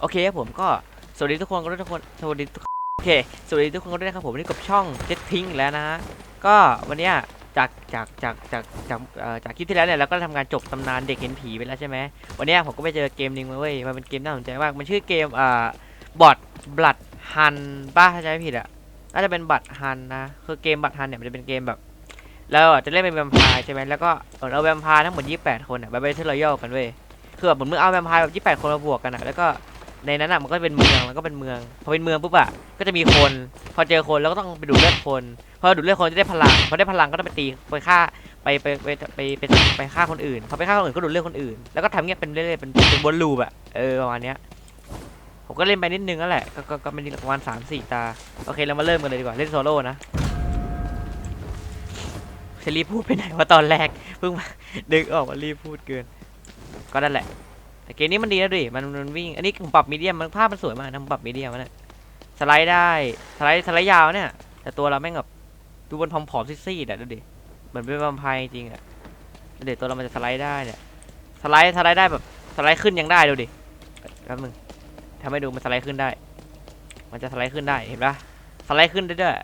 โอเคครับผมก็สวัสดีทุกคนก็ด้วยทุกคนสวัสดีทุกโอเคสวัสดีทุกคนก็ด้วยนะครับผมนี่กับช่องเจ็ตพิงแล้วนะฮะก็วันเนี้ยจากจากจากจากจากจากคลิปที่แล้วเนี่ยเราก็ทำการจบตำนานเด็กเห็นผีไปแล้วใช่ไหมวันนี้ผมก็ไปเจอเกมหนึงมาเว้ยมันเป็นเกมน่าสนใจมากมันชื่อเกมอ่าบอดบลัดฮันป้าถ้าจำไม่ผิดอะน่าจะเป็นบัตฮันนะคือเกมบัตฮันเนี่ยมันจะเป็นเกมแบบเราจะเล่นเป็นแวมไพร์ใช่ไหมแล้วก็เอาแวมไพร์ทั้งหมด 28 คนอะไปไปเทอร์รอยัลกันเว้ยคือแบบเหมือนมึงเอาแวมไพร์แบบ 28 คนมาบวกกันอะแล้วก็ ในนั้นอะมันก็เป็นเมืองแล้วก็เป็นเมืองพอเป็นเมืองปุ๊บอะก็จะมีคน พอเจอคนแล้วก็ต้องไปดูดเลือดคนพอดูดเลือดคนจะได้พลังพอได้พลังก็ต้องไปตีไปฆ่าไปไปไปไปไปไปฆ่าคนอื่นพอไปฆ่าคนอื่นก็ดูดเลือดคนอื่นแล้วก็ทำเงี้ยเป็นเรื่อยๆเป็นเป็นวนลูปอะเออประมาณเนี้ยผมก็เล่นไปนิดนึงนั่นแหละก็ก็ก็เป็นประมาณสามสี่ตาโอเคเรามาเริ่มกันเลยดีกว่าเล่นโซโล่นะจะรีบพูดไปไหนว่าตอนแรกเพิ่งมาดึกออกมารีบพูดเกิน ก็นั่นแหละ แต่เกมนี้มันดีนะดิมันมันวิ่ง อันนี้ผมปรับมีเดียมมันภาพมันสวยมากนะผมปรับมีเดียมมันนะสไลด์ได้ สไลด์สไลด์ยาวเนี่ย แต่ตัวเราแม่งแบบดูบนผอมๆซีดๆอะดูดิ เหมือนเป็นแวมไพร์จริงอะเดูดิตัวเรามันจะสไลด์ได้เนี่ย สไลด์สไลด์ได้แบบสไลด์ขึ้นยังได้ดูดิแป๊บนึงทำให้ดูมันสไลด์ขึ้นได้ มันจะสไลด์ขึ้นได้เห็นปะสไลด์ขึ้นได้ด้วย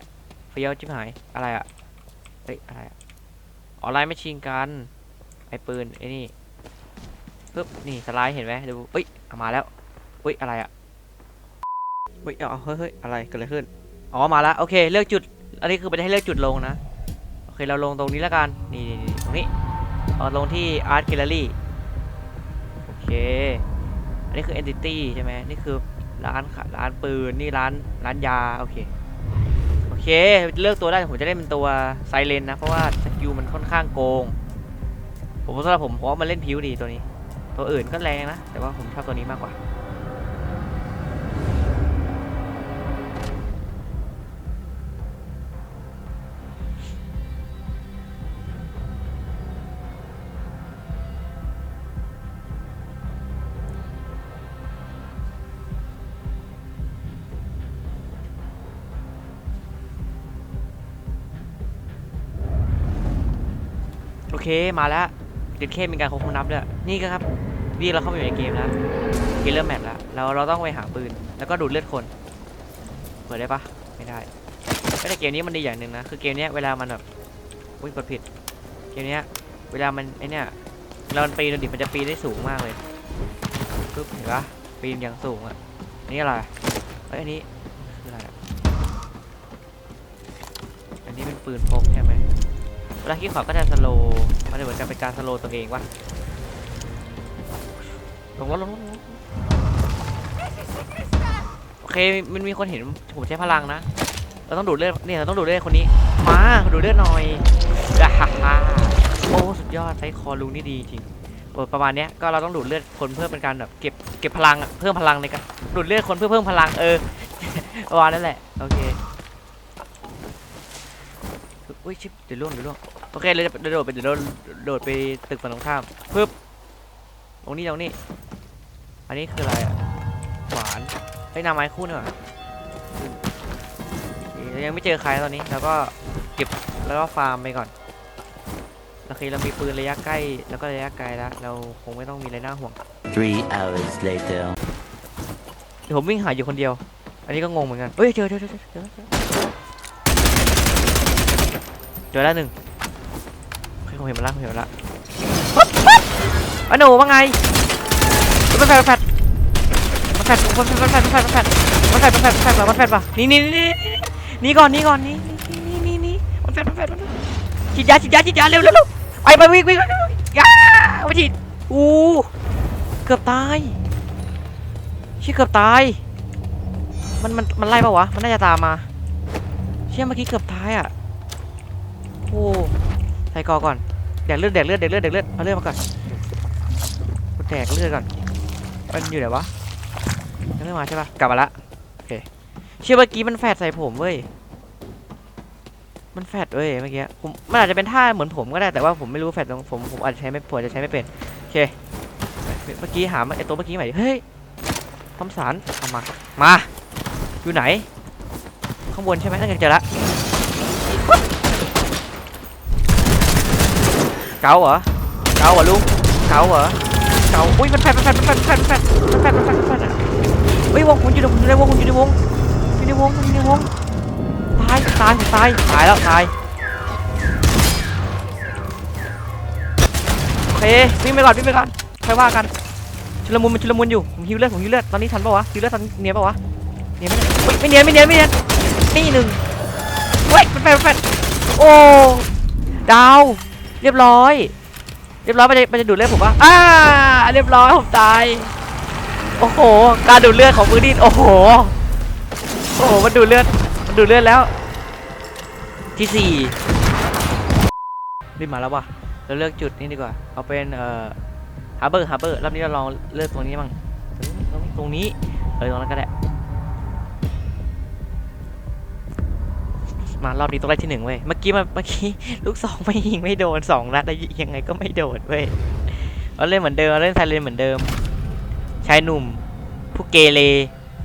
เฟี้ยวชิบหายอะไรอะเฮ้ยอะไรอะออนไลน์ไม่ชิงกันไอ้ปืนไอ้นี่ ปึ๊บนี่สไลด์เห็นไหมดูเอ้ยเอามาแล้วเฮ้ยอะไรอะเฮ้ยเอาเฮ้ยเฮ้ยอะไรเกิดอะไรขึ้นอ๋อมาแล้วโอเคเลือกจุด อันนี้คือไปให้เลือกจุดลงนะโอเคเราลงตรงนี้แล้วกันนี่ตรงนี้เอาลงที่ Art Gallery โอเค อันนี้คือ Entity ใช่ไหมนี่คือร้านร้านปืนนี่ร้านร้านยาโอเคโอเคเลือกตัวได้ผมจะได้เป็นตัวไซเลนนะเพราะว่าสกิลมันค่อนข้างโกง ผมสำหรับผมเพราะว่ามันเล่นผิวดีตัวนี้ ตัวอื่นก็แรงนะ แต่ว่าผมชอบตัวนี้มากกว่า โอเค มาแล้ว เด็ดเข้มีการควบคุมนับด้วยนี่ก็ครับนี่เราเข้ามาอยู่ในเกมแล้วเกมเริ่มแมตช์แล้วเราเราต้องไปหาปืน แล้วก็ดูดเลือดคนเปิดได้ปะไม่ได้ก็แต่เกมนี้มันดีอย่างหนึ่งนะคือเกมนี้เวลามันแบบอุ้ยกดผิดเกมนี้เวลามันไอเนี้ยเวลาปีนดิมันจะปีนได้สูงมากเลยปึ๊บเห็นปะปีนอย่างสูงอะนี่อะไรเอ้ยอันนี้คืออะไรอันนี้เป็นปืนพกใช่ไหม เวลาขี้ขวาก็จะสโลว์มันจะเหมือนกับเป็นการสโลว์ตัวเองวะลงรถลงรถโอเคมันมีคนเห็นผมใช้พลังนะ เราต้องดูดเลือดเนี่ยเราต้องดูดเลือดคนนี้ มาดูดเลือดหน่อยอ่าฮ่าโอ้สุดยอดใช้คอลุงนี่ดีจริงประมาณนี้ก็เราต้องดูดเลือดคนเพื่อเป็นการแบบเก็บเก็บพลังเพิ่มพลังในการดูดเลือดคนเพื่อเพิ่มพลังเออประมาณนั้นแหละโอเคอุ้ยชิบเดี๋ยวล่วงเดี๋ยวล่วง โอเคเราจะโดดไปเดี๋ยวโดดโดดไปตึกฝั่งตรงข้ามปึ๊บตรงนี้ตรงนี้ อันนี้คืออะไรอะหวานไอ้ยหนาไม้คู่นี่หว่าโอเคเรายังไม่เจอใครตอนนี้เราก็เก็บแล้วก็ฟาร์มไปก่อนโอเคเรามีปืนระยะใกล้แล้วก็ระยะไกลแล้ว เราคงไม่ต้องมีอะไรน่าห่วง Three hours later. เดี๋ยวผมวิ่งหาอยู่คนเดียว อันนี้ก็งงเหมือนกันเฮ้ยเจอเจอเจอเจอเจอเจอเจอแล้วหนึ่งโอเค ผมเห็นมันละผมเห็นมันละปั๊บปั๊บอะหนูว่าไงมันแฟดมันแฟดมันแฟดมันแฟดมันแฟดมันแฟดมันแฟดมันแฟดมันแฟดมันแฟดป่ะนี่นี่นี่นี่ก่อนนี่ก่อนนี่นี่นี่นี่มันแฟดมันแฟดมันแฟดฉีดยาฉีดยาฉีดยาเร็วเร็วเร็วไปไปวิ่งวิ่งยาไปฉีดอู้เกือบตายชี่เกือบตายมันมันมันไล่ปะวะมันน่าจะตามมา เชี่ยเมื่อกี้เกือบตายอะโอ้ ส่กอก่อนแดกเลือดแดกเลือดแดกเลือดแดกเลือดเอาเลือดมาก่อนกูแดกเลือดก่อนมันอยู่ไหนวะยังไม่มาใช่ปะกลับมาละโอเคเชี่ยเมื่อกี้มันแฟดใส่ผมเว้ยมันแฟดเว้ยเมื่อกี้ผมมันอาจจะเป็นท่าเหมือนผมก็ได้แต่ว่าผมไม่รู้แฟดตรงผมผมอาจจะใช้ไม่ผมอาจจะใช้ไม่เป็นโอเคเมื่อกี้หาไอ้ตัวเมื่อกี้ใหม่เฮ้ยทอมสันเอามามาอยู่ไหน ข้างบนใช่ไหมนั่นไงเจอละ เกาเหรอเกาเหรอลุงเกาเหรอเกาอุ้ยมันแฟดมันแฟดมันแฟดมันแฟดมันแฟดมันแฟดมันแฟดอะเฮ้ยวงคุณอยู่ในวงคุณอยู่ในวงอยู่ในวงอยู่ในวงตายตายตายตายแล้วตายโอเควิ่งไปก่อนวิ่งไปก่อนใครว่ากันชุลมุนมันชุลมุนอยู่ผมฮิวเลือดผมฮิวเลือดตอนนี้ทันปะวะฮิวเลือดทันเนียนปะวะเนียนไม่เนียนไม่เนียนไม่เนียนนี่หนึ่งเว้ยมันแฟดมันแฟดโอ้ดาว เรียบร้อย เรียบร้อยมันจะมันจะดูดเลือดผมปะอ่าเรียบร้อยผมตาย โอ้โห การดูดเลือดของมือดินโอ้โห โอ้โหมันดูดเลือดมันดูดเลือดแล้ว ที่สี่รีบมาแล้ววะเราเลือกจุดนี้ดีกว่า เอาเป็นเอ่อฮาร์เบอร์ฮาร์เบอร์รอบนี้เราลองเลือกตรงนี้มั่งตรงนี้ตรงนี้ตรงนี้ เออตรงนั้นก็ได้ มารอบนี้ต้องได้ที่หนึ่งเว้ย เมื่อกี้มันเมื่อกี้ลูกสองไม่ยิงไม่โดนสองนัดแล้วยังไงก็ไม่โดนเว้ยเราเล่นเหมือนเดิมเราเล่นไซเลนเหมือนเดิม ชายหนุ่ม ผู้เกเร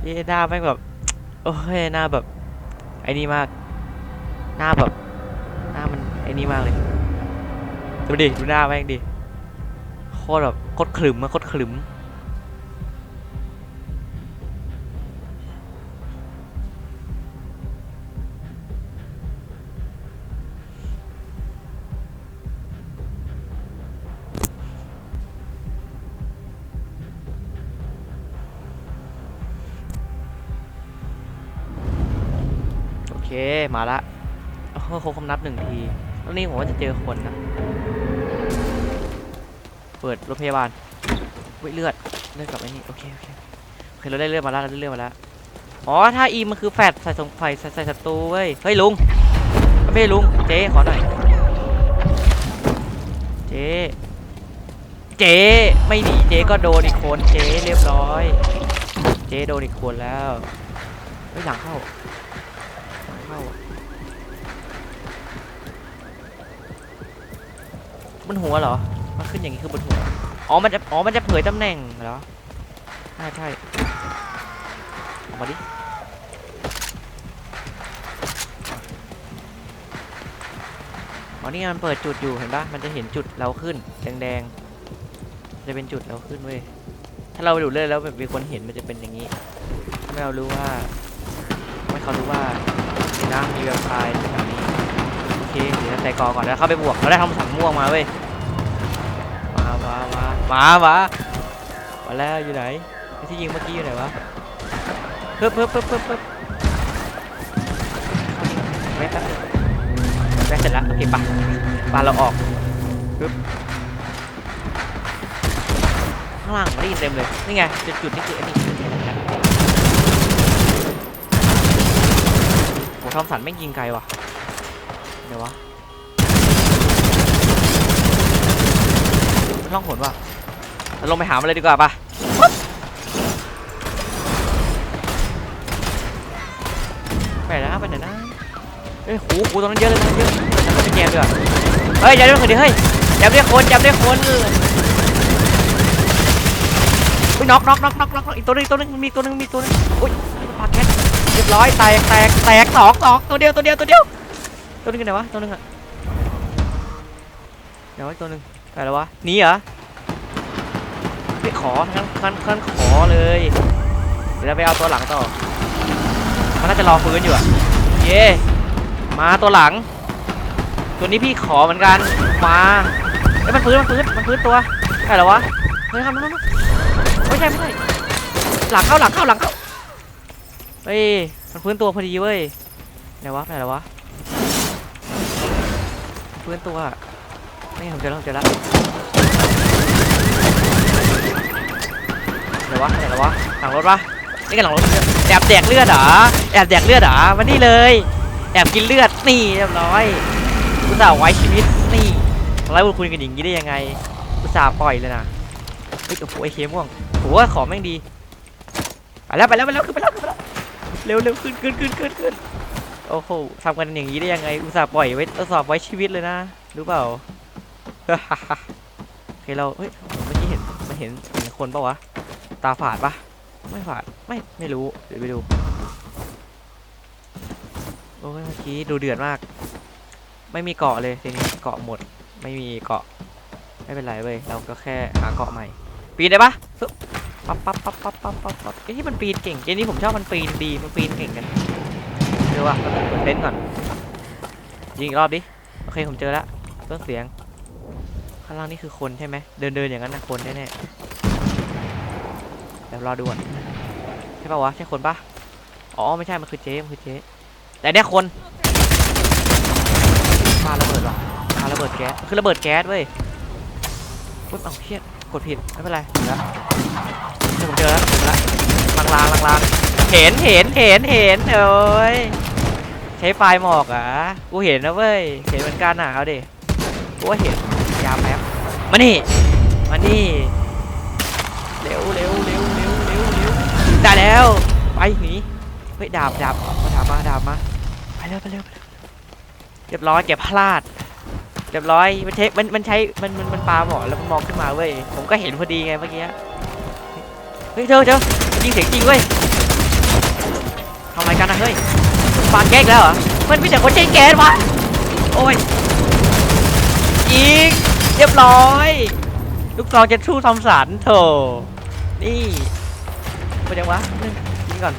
เย่หน้าแม่งแบบ โอ้ยหน้าแบบ ไอ้นี่มาก หน้าแบบ หน้ามันไอ้นี่มากเลยดูดิดูหน้าแม่งดิโคตรแบบโคตรขรึมอะโคตรขรึม มาละโอ้โหครบคำนับหนึ่งทีแล้วนี่ผมว่าจะเจอคนนะ เปิดรถพยาบาลวิเลือด เลือดกลับไอ้นี่โอเคโอเคโอเคเราได้เลือดมาแล้วเราได้เลือดมาแล้ว อ๋อถ้าอีมันคือแฟดใส่สงไฟใส่ใส่ศัตรูเว้ย เฮ้ยลุงไม่ลุงเจ๊ขอหน่อย เจ๊เจ๊ไม่หนีเจ๊ก็โดนอีกคนเจ๊เรียบร้อย เจ๊โดนอีกคนแล้วเฮ้ยหลังเข้าเข้าบ นหัวเหรอมันขึ้นอย่างนี้คือบนหัวอ๋อมันจะอ๋อมันจะเผยตำแหน่งเหรอใช่ใช่มาดิอ๋อนี่มันเปิดจุดอยู่เห็นปะมันจะเห็นจุดเราขึ้นแดงๆจะเป็นจุดเราขึ้นเว้ยถ้าเราดูเรื่อยแล้วแบบมีคนเห็นมันจะเป็นอย่างนี้ทำให้เรารู้ว่าทำให้เขารู้ว่าเห็นนะมีแววตายนี้โอ เคเดี๋ยวใส่กอก่อนแล้วเข้าไปบวกเราได้ทำสังม่วงมาเว้ยมามามามามามาแล้วอยู่ไหนที่ยิงเมื่อกี้อยู่ไหนวะเพิ่มเพิ่มเพิ่มเพิ่มเพิ่มแม่แป๊บนึงแม่เสร็จแล้วโอเคปะปาเราออกปึ๊บข้างล่างไม่ได้ยินเต็มเลยนี่ไงจุดจุดนี่คืออันนี้โหทอมสันไม่ยิงไกลว่ะ เดี๋ยววะมันล่องหนว่ะเราลงไปหามันเลยดีกว่าปะไปแล้วไปไหนนะเฮ้ยโหโหตรงนั้นเยอะเลยตรงนั้นเยอะฉันก็ไปแจมดีกว่าเฮ้ยอย่าได้คนเดียวเฮ้ยจับได้คนจับได้คนอุ้ยน็อกน็อกน็อกน็อกน็อกอีกตัวหนึงอีกตัวหนึงมีตัวหนึงมีตัวหนึงอุ้ยปากแคทเรียบร้อยแตกแตกแตกสองสองตัวเดียวตัวเดียวตัวเดียว ตัวหนึงอยู่ไหนวะตัวหนึงอะเดี๋ยวไว้ตัวหนึงไปแล้ววะหนีเหรอไม่ขอขั้นขั้นขั้นขอเลยเดี๋ยวเราไปเอาตัวหลังต่อมันน่าจะรอฟื้นอยู่อะเย่มาตัวหลัง ตัวนี้พี่ขอเหมือนกันมาเอ้ยมันฟื้นมันฟื้นมันฟื้นตัวใช่เหรวะเฮ้ยทำนั่นนั่นไม่ใช่ไม่ใช่หลังเข้าหลังเข้าหลังเข้าเฮ้ยมันฟื้นตัวพอดีเว้ยไหนวะไหนแล้ววะ ฟื้นตัวไม่ผมเจอแล้วผมเจอแล้วไหนวะไหนแล้ววะหลังรถปะนี่กันหลังรถแอบแดกเลือดเหรอแอบแดกเลือดเหรอมานี่เลย แอบกินเลือดนี่เรียบร้อยอุตส่าห์ไว้ชีวิตนี่แล้วคุณกันอย่างนี้ได้ยังไงอุตส่าห์ปล่อยเลยนะเฮ้ยโอ้โหไอ้เคม่วงโหของแม่งดีไปแล้วไปแล้วไปแล้วขึ้นไปแล้วขึ้นไปแล้วเร็วเร็วขึ้นขึ้นขึ้นขึ้นขึ้น โอ้โหทำกันอย่างนี้ได้ยังไง อุตส่าห์ปล่อยไว้ทดสอบไว้ชีวิตเลยนะ รู้เปล่าโอเคเรา เฮ้ย เมื่อกี้เห็น มันเห็นเห็นคนปะวะ ตาฝาดปะไม่ฝาด ไม่ ไม่รู้ เดี๋ยวไปดู โอ้ย เมื่อกี้ดูเดือดมาก ไม่มีเกาะเลยทีนี้ เกาะหมด ไม่มีเกาะ ไม่เป็นไรเว้ย เราก็แค่หาเกาะใหม่ ปีนได้ปะปึ๊บไปปั๊บปั๊บปั๊บปั๊บปั๊บปั๊บปั๊บไอ้ที่มันปีนเก่ง เกมนี้ผมชอบมันปีนดี มันปีนเก่งกัน เดี๋ยวว่ะเราต้องกดเต้นก่อน ยิงอีกรอบดิ โอเคผมเจอแล้วต้นเสียง ข้างล่างนี่คือคนใช่ไหม เดินเดินอย่างนั้นนะคนแน่ๆเดี๋ยวรอดูก่อนใช่ปะวะ ใช่คนปะอ๋อ ไม่ใช่ มันคือเจ๊มันคือเจ๊แต่เนี่ยคนปาระเบิดว่ะปาระเบิดแก๊ส คือระเบิดแก๊สเว้ยปุ๊บเอ้าเชี่ยกดผิด ไม่เป็นไรเดี๋ยวเดี๋ยวผมเจอแล้วเจอแล้วลางลางลางลาง เห็นเห็นเห็นเห็นเอ้ยใช้ไฟหมอกอะกูเห็นนะเว้ยเห็นเหมือนกันอะเอาดิกูเห็นยาแป๊บมานี่มานี่เร็วเร็วเร็วเร็วเร็วเร็วได้แล้วไปหนีเฮ้ยดาบดาบมาดาบมาดาบมาไปเร็วไปเร็วเรียบร้อยเก็บพลาดเรียบร้อยมันใช้มันมันใช้มันมันมันปลาหมอกแล้วมันมองขึ้นมาเว้ยผมก็เห็นพอดีไงเมื่อกี้เฮ้ยเจอเจอยิงเสียงจริงเว้ย ทำอะไรกันนะเฮ้ยปาแก๊กแล้วเหรอมันไม่แต่คนใช้แก๊สวะโอ้ยยิงเรียบร้อยลูกซองจะชู้ทำสารโถนี่ไปจังวะนึงยิงก่อน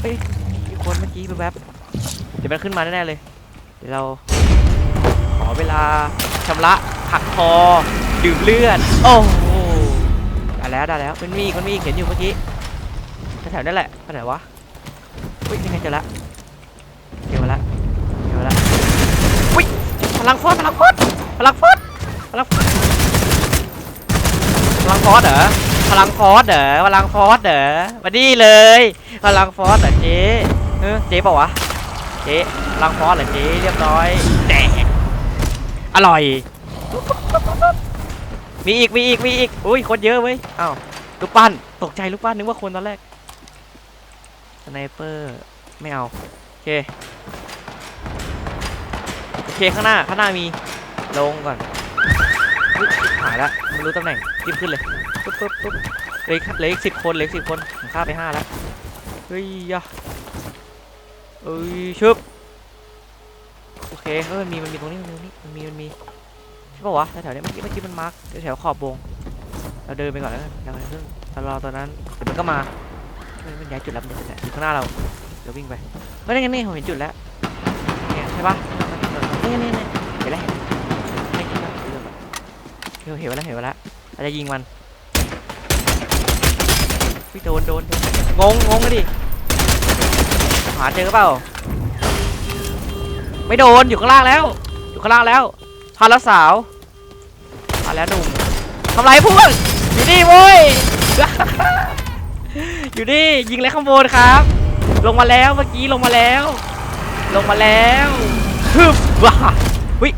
เฮ้ยมีคนเมื่อกี้แวบๆเดี๋ยวมันขึ้นมาแน่ๆเลย เดี๋ยวเราขอเวลาชำระหักคอดื่มเลือด โอ้โหได้แล้วได้แล้วมันมีมันมีเห็นอยู่เมื่อกี้แถวนั่นแหละไปไหนวะ อุ้ยยังไงเจอละเจอมาละเจอมาละอุ้ยพลังฟอสพลังฟอสพลังฟอสพลังฟอสพลังฟอสเหรอพลังฟอสเหรอพลังฟอสเหรอมาดีเลยพลังฟอสเหรอเจ๊เออเจ๊เปล่าวะเจ๊พลังฟอสเหรอเจ๊เรียบร้อยแดกอร่อย มีอีกมีอีกมีอีกอุ้ยคนเยอะเว้ยอ้าวลูกปั้นตกใจลูกปั้นนึกว่าคนตอนแรก สไนเปอร์ ไม่เอา โอเค โอเค ข้างหน้า ข้างหน้ามี ลงก่อนหายละไม่รู้ตำแหน่งรีบขึ้นเลย ปุ๊บปุ๊บปุ๊บเลืออกเลืออีกสิบคนเลืออีกสิบคนผมฆ่าไปห้าแล้ว เฮ้ยยะเอ้ยชึบโอเค เฮ้ย มันมี มันมีตรงนี้ มันมีตรงนี้มันมี มันมี ใช่ปะวะ แถวๆเนี้ยเมื่อกี้ เมื่อกี้มันมาร์กแถวๆขอบวง เราเดินไปก่อนแล้วกันเราเพิ่งเรารอตอนนั้นเดี๋ยวมันก็มา เฮ้ยมันย้ายจุดแล้วมันย้ายจุดแล้วอยู่ข้างหน้าเราเราวิ่งไปไม่ได้ไงนี่ผมเห็นจุดแล้วเนี่ยใช่ปะนี่นี่นี่เห็นแล้วเห็นแล้วเห็นแล้วเห็นแล้วเห็นแล้วเราจะยิงมันพี่โดนโดนงงงงกันดิหาเจอเปล่าไม่โดนอยู่ข้างล่างแล้ว อยู่ข้างล่างแล้วพาแล้วสาวพาแล้วหนุ่มทำไรพวกอยู่นี่โว้ย อยู่นี่ยิงเลยข้างบนครับ ลงมาแล้วเมื่อกี้ลงมาแล้ว ลงมาแล้วฮึบว้าวิ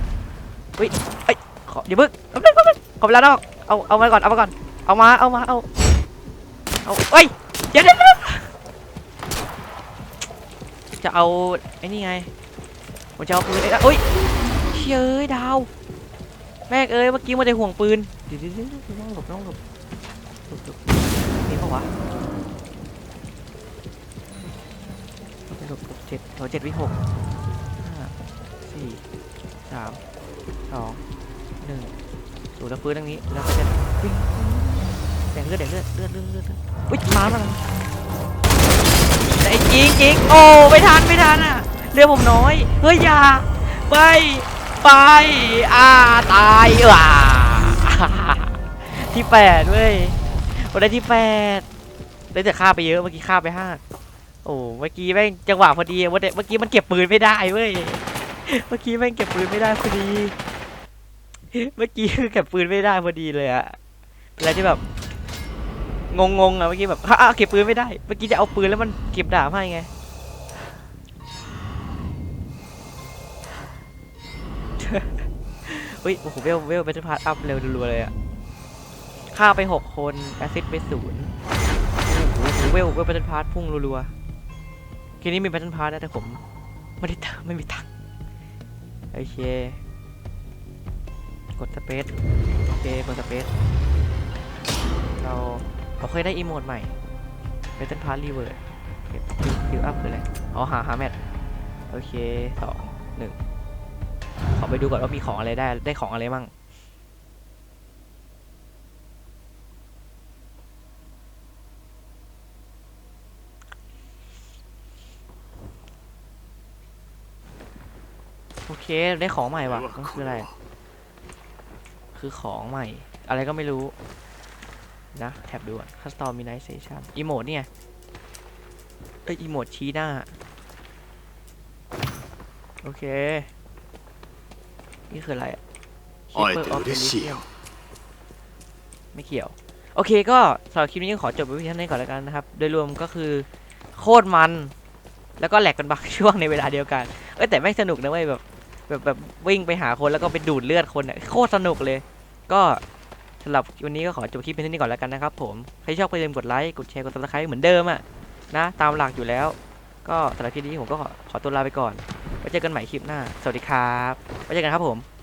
วิเอ้ยขออย่าบึกแป๊บนึงแป๊บนึงขอเวลานอกเอาเอามาก่อนเอามาก่อนเอามาเอามาเอาเอาเอ้ยเดี๋ยวเดี๋ยวจะเอาไอ้นี่ไงผมจะเอาปืนไอ้นะอุ้ยเชี่ยเอ้ยดาว แม่เอ้ยเมื่อกี้มันจะห่วงปืนเดี๋ยวเดี๋ยวเดี๋ยวเดี๋ยวต้องหลบต้องหลบ หลบหลบนี่ปะวะหลบหลบหลบเจ็ดหลบเจ็ดวิหกห้าสี่สามสองหนึ่งสูดแล้วปืนตรงนี้แล้วก็จะวิ่งแดงเลือดแดงเลือดเลือดเลือดเลือดอุ้ยมาแล้วมาแต่ไอ้จริงจริงโอ้ไม่ทันไม่ทันอะเรือผมน้อยเฮ้ยอย่าไปไปอ่าตายอ่าที่แปดเว้ย ได้ที่แปดได้แต่ฆ่าไปเยอะเมื่อกี้ฆ่าไปห้าโอ้เมื่อกี้แม่งจังหวะพอดีเดเมื่อกี้มันเก็บปืนไม่ได้เว้ยเมื่อกี้แม่งเก็บปืนไม่ได้พอดี เมื่อกี้คือเก็บปืนไม่ได้พอดีเลยอะอะไรที่แบบงงๆอะเมื่อกี้แบบฮ่าเก็บปืนไม่ได้ เมื่อกี้จะเอาปืนแล้วมันเก็บดาบให้ไงเฮ้ยโอ้โหเวลเวลเบทพาร์ตอัพเร็วรัวเลยอะ ฆ่าไปหกคนแอซิดไปศูนย์โอ้โหเวลเวลเบทพาร์ตพุ่งรัวๆทีนี้มีเบทพาร์ตนะแต่ผมไม่ได้ตังไม่มีตังค์โอเค กดสเปซโอเคกดสเปซเราเราเคยได้อีโมดใหม่เบทพาร์ตรีเวิร์ดเก็บคิวอัพคืออะไรอ๋อหาหาแมทโอเคสองหนึ่งขอไปดูก่อนว่ามีของอะไรได้ได้ของอะไรมั่ง โอเคได้ของใหม่ว่ะคืออะไร คือของใหม่ อะไรก็ไม่รู้ นะแท็บดูอะคัสตอมมินิเซชันอีโมดเนี่ยเอ้ยอีโมดชี้หน้า โอเค นี่คืออะไรอะคิปเปอร์ออฟเดลิเซียไม่เกี่ยวโอเคก็สำหรับคลิปนี้ขอจบไว้ที่ท่านี้ก่อนแล้วกันนะครับ โดยรวมก็คือโคตรมัน แล้วก็แหลกกันบักช่วงในเวลาเดียวกัน เอ้แต่ไม่สนุกนะเว้ยแบบ แบบแบบวิ่งไปหาคนแล้วก็ไปดูดเลือดคนเนี่ยโคตรสนุกเลย ก็สำหรับวันนี้ก็ขอจบคลิปเพียงเท่านี้ก่อนแล้วกันนะครับผม ใครชอบก็อย่าลืมกดไลค์ กดแชร์ กดซับสไคร้เหมือนเดิมอะนะ ตามหลักอยู่แล้ว ก็สำหรับคลิปนี้ผมก็ขอขอตัวลาไปก่อน ไว้เจอกันใหม่คลิปหน้า สวัสดีครับ ไว้เจอกันครับผม